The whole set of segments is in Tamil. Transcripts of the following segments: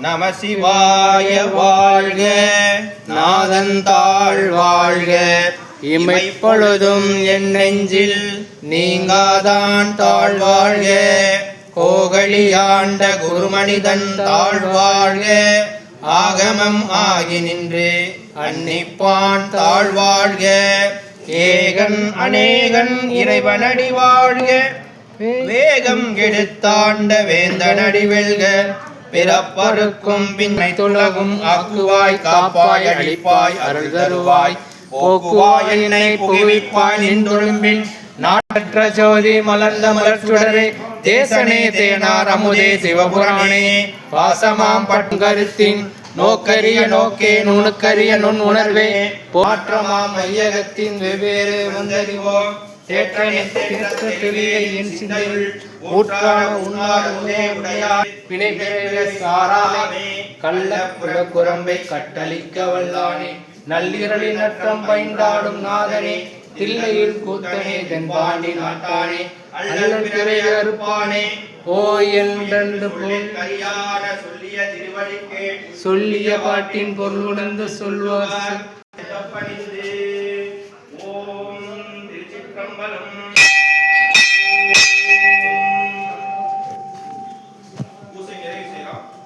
நம சிவாய வாழ்க. நாதன் தாழ் வாழ்க. இமைப்பொழுதும் என் நெஞ்சில் நீங்காதான் தாழ் வாழ்க. கோகலியாண்ட குருமனிதன் தாழ் வாழ்க. ஆகமம் ஆகி நின்று அன்னிப்பான் தாழ் வாழ்க. ஏகன் அநேகன் இறைவனடி வாழ்க. வேகம் கெடுத்தாண்ட வேந்தனடி வெல்க. பிறப்பருக்கும் பின்னை துலகும் ஆக்குவாய் காப்பாய் அழிப்பாய் அருள் தருவாய். போக்குவாய் என்னை புகுவிப்பாய் நின்றொழும்பின் நாட்டற்ற ஜோதி மலர்ந்த மலர்ச்சுடரே. தேசனே தேனார் அமுதே சிவபுராணே. பாசமாம் பட்டுங்கருத்தின் நோக்கரிய நோக்கே நுணுக்கரிய நுண் உணர்வே போற்றமாம் ஐயகத்தின் வெவ்வேறு வந்தறிவோம் தேற்ற என் சிந்தையுள் ஊற்றான உன்னார் உனே பிணை பிறவே சாராமே கள்ள புல கட்டளிக்க வல்லானே நள்ளிரளி நற்றம் பைண்டாடும் நாதனே தில்லையில் கூத்தனே தென்பாண்டி நாட்டானே அல்லன் பிறை அறுப்பானே ஓ என்றென்று சொல்லிய சொல்லிய பாட்டின் பொருளுணர்ந்து சொல்வார்.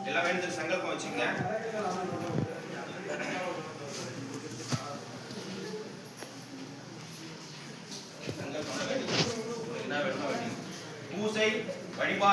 செய்யலாம் எல்லாம் வேண்டியது சங்கல்பம் வச்சுங்க. சங்கல்பம் என்ன வேணுமோ பூசை வழிபாடு.